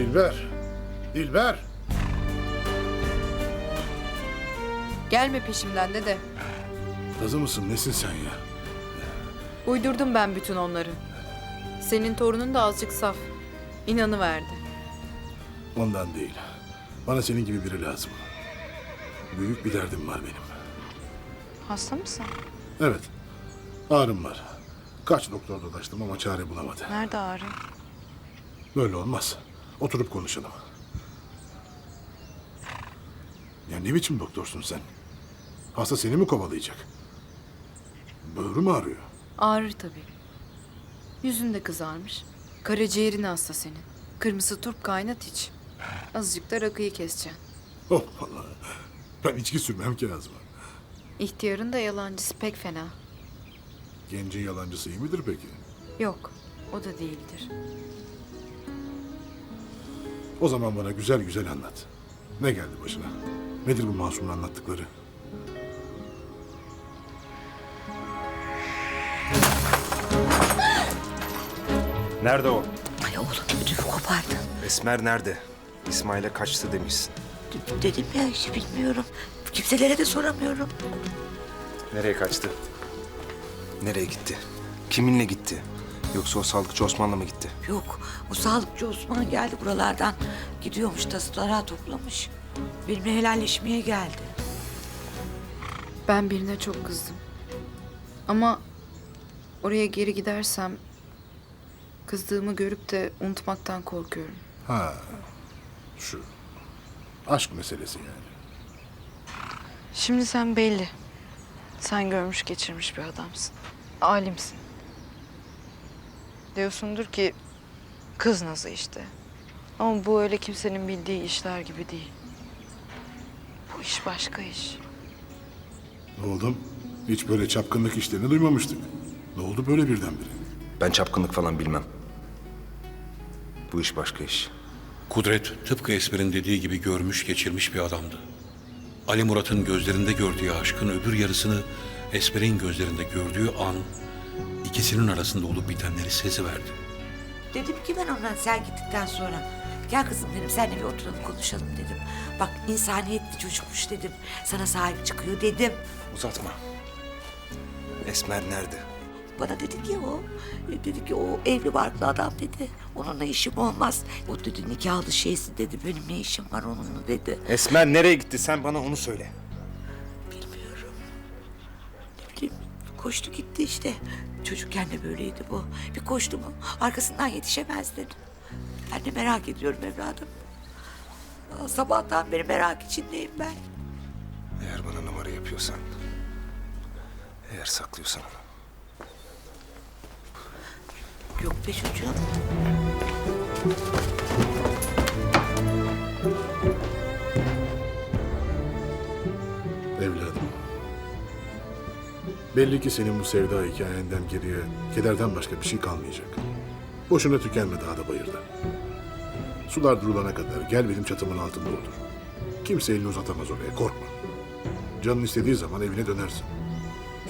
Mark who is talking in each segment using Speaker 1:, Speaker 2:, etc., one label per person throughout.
Speaker 1: Dilber. Dilber.
Speaker 2: Gelme peşimden dede.
Speaker 1: Kızı mısın? Nesin sen ya?
Speaker 2: Uydurdum ben bütün onları. Senin torunun da azıcık saf. İnanı verdi.
Speaker 1: Ondan değil. Bana senin gibi biri lazım. Büyük bir derdim var benim.
Speaker 2: Hasta mısın?
Speaker 1: Evet. Ağrım var. Kaç doktor dolaştım ama çare bulamadı.
Speaker 2: Nerede ağrı?
Speaker 1: Böyle olmaz. Oturup konuşalım. Ya ne biçim doktorsun sen? Hasta seni mi kovalayacak? Böğrü mü ağrıyor?
Speaker 2: Ağrır tabii. Yüzün de kızarmış. Karaciğerin hasta senin. Kırmızı turp kaynat iç. Azıcık da rakıyı keseceksin.
Speaker 1: Oh Allah. Ben içki sürmem ki ağzıma.
Speaker 2: İhtiyarın da yalancısı pek fena.
Speaker 1: Gencin yalancısı iyi midir peki?
Speaker 2: Yok, o da değildir.
Speaker 1: O zaman bana güzel güzel anlat. Ne geldi başına? Nedir bu masumun anlattıkları?
Speaker 3: Nerede o?
Speaker 4: Ay oğlum ödümü kopardın.
Speaker 3: Esmer nerede? İsmail'e kaçtı demişsin.
Speaker 4: D- dedim ya işte bilmiyorum. Kimselere de soramıyorum.
Speaker 3: Nereye kaçtı? Nereye gitti? Kiminle gitti? Yoksa o sağlıkçı Osman'la mı gitti?
Speaker 4: Yok o sağlıkçı Osman geldi buralardan. Gidiyormuş taslara toplamış. Benimle helalleşmeye geldi.
Speaker 2: Ben birine çok kızdım. Ama oraya geri gidersem kızdığımı görüp de unutmaktan korkuyorum.
Speaker 1: Ha, şu. Aşk meselesi yani.
Speaker 2: Şimdi sen belli. Sen görmüş geçirmiş bir adamsın. Alimsin. Diyorsundur ki kız nazı işte. Ama bu öyle kimsenin bildiği işler gibi değil. Bu iş başka iş.
Speaker 1: Oğlum, hiç böyle çapkınlık işlerini duymamıştık. Ne oldu böyle birdenbire?
Speaker 3: Ben çapkınlık falan bilmem. Bu iş başka iş.
Speaker 5: Kudret tıpkı Esmer'in dediği gibi görmüş geçirmiş bir adamdı. Ali Murat'ın gözlerinde gördüğü aşkın öbür yarısını Esmer'in gözlerinde gördüğü an ikisinin arasında olup bitenleri seziverdi.
Speaker 4: Dedim ki ben ondan sen gittikten sonra. Gel kızım dedim seninle bir oturalım konuşalım dedim. Bak insaniyetli çocukmuş dedim. Sana sahip çıkıyor dedim.
Speaker 3: Uzatma. Esmer nerede?
Speaker 4: Bana dedi ki o, dedi ki o evli barklı adam dedi. Onunla işim olmaz. O dedi nikahlı şeysi dedi. Benim ne işim var onunla dedi.
Speaker 3: Esmer nereye gitti? Sen bana onu söyle.
Speaker 4: Bilmiyorum. Ne bileyim koştu gitti işte. Çocukken de böyleydi bu. Bir koştu mu arkasından yetişemez dedim. Ben de merak ediyorum evladım. Sabahtan beri merak içindeyim ben.
Speaker 3: Eğer bana numara yapıyorsan... Eğer saklıyorsan onu.
Speaker 4: Yok be çocuğum.
Speaker 1: Evladım. Belli ki senin bu sevda hikayenden geriye kederden başka bir şey kalmayacak. Boşuna tükenme daha da bayırda. Sular durulana kadar gel benim çatımın altında otur. Kimse elini uzatamaz oraya korkma. Canın istediği zaman evine dönersin.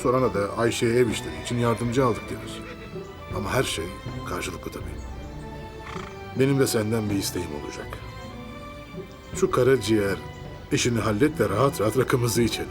Speaker 1: Sorana da Ayşe'ye ev işleri için yardımcı aldık deriz. Ama her şey karşılıklı tabii. Benim de senden bir isteğim olacak. Şu karaciğer işini hallet de rahat rahat rakımızı içelim.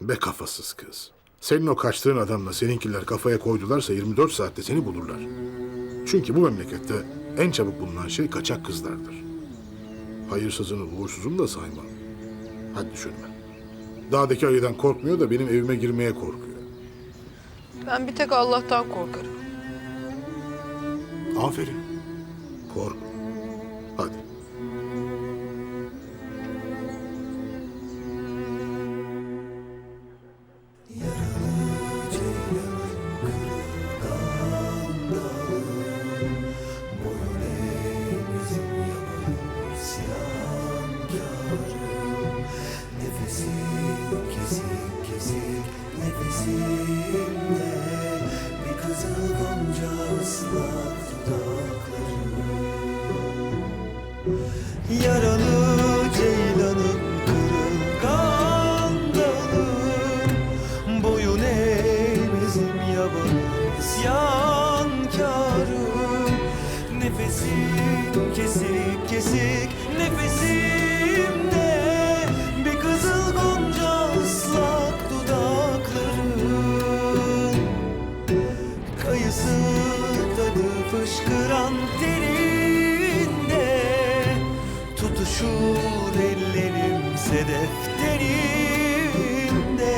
Speaker 1: Be kafasız kız. Senin o kaçtığın adamla seninkiler kafaya koydularsa 24 saatte seni bulurlar. Çünkü bu memlekette en çabuk bulunan şey kaçak kızlardır. Hayırsızını uğursuzunu da saymam. Hadi düşünme. Dağdaki ayıdan korkmuyor da benim evime girmeye korkuyor.
Speaker 2: Ben bir tek Allah'tan korkarım.
Speaker 1: Aferin. Kork.
Speaker 6: Yaralı ceylanım kırılgan dalım Boyun eğmezim yaban isyankarım Nefesim kesik kesik nefesim sedef derinde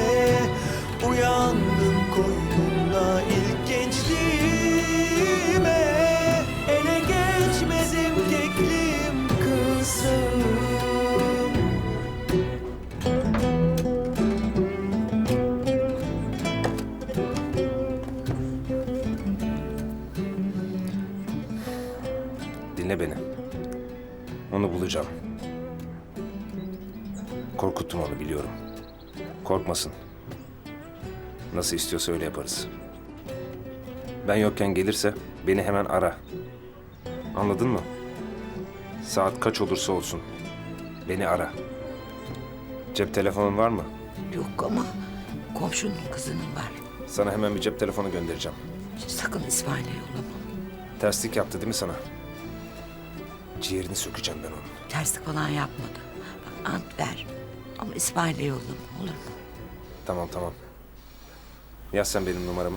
Speaker 6: Uyandım koynumda ilk gençliğime Ele geçmezim keklim kızım
Speaker 3: Dinle beni. Onu bulacağım. Korkuttum onu biliyorum. Korkmasın. Nasıl istiyorsa öyle yaparız. Ben yokken gelirse beni hemen ara. Anladın mı? Saat kaç olursa olsun. Beni ara. Cep telefonun var mı?
Speaker 4: Yok ama komşunun kızının var.
Speaker 3: Sana hemen bir cep telefonu göndereceğim.
Speaker 4: Sakın İsmail'e yollama.
Speaker 3: Terslik yaptı değil mi sana? Ciğerini sökeceğim ben onun.
Speaker 4: Terslik falan yapmadı. Bak ant ver. Ama İsmail'e yollama olur mu?
Speaker 3: Tamam tamam. Yaz sen benim numaramı.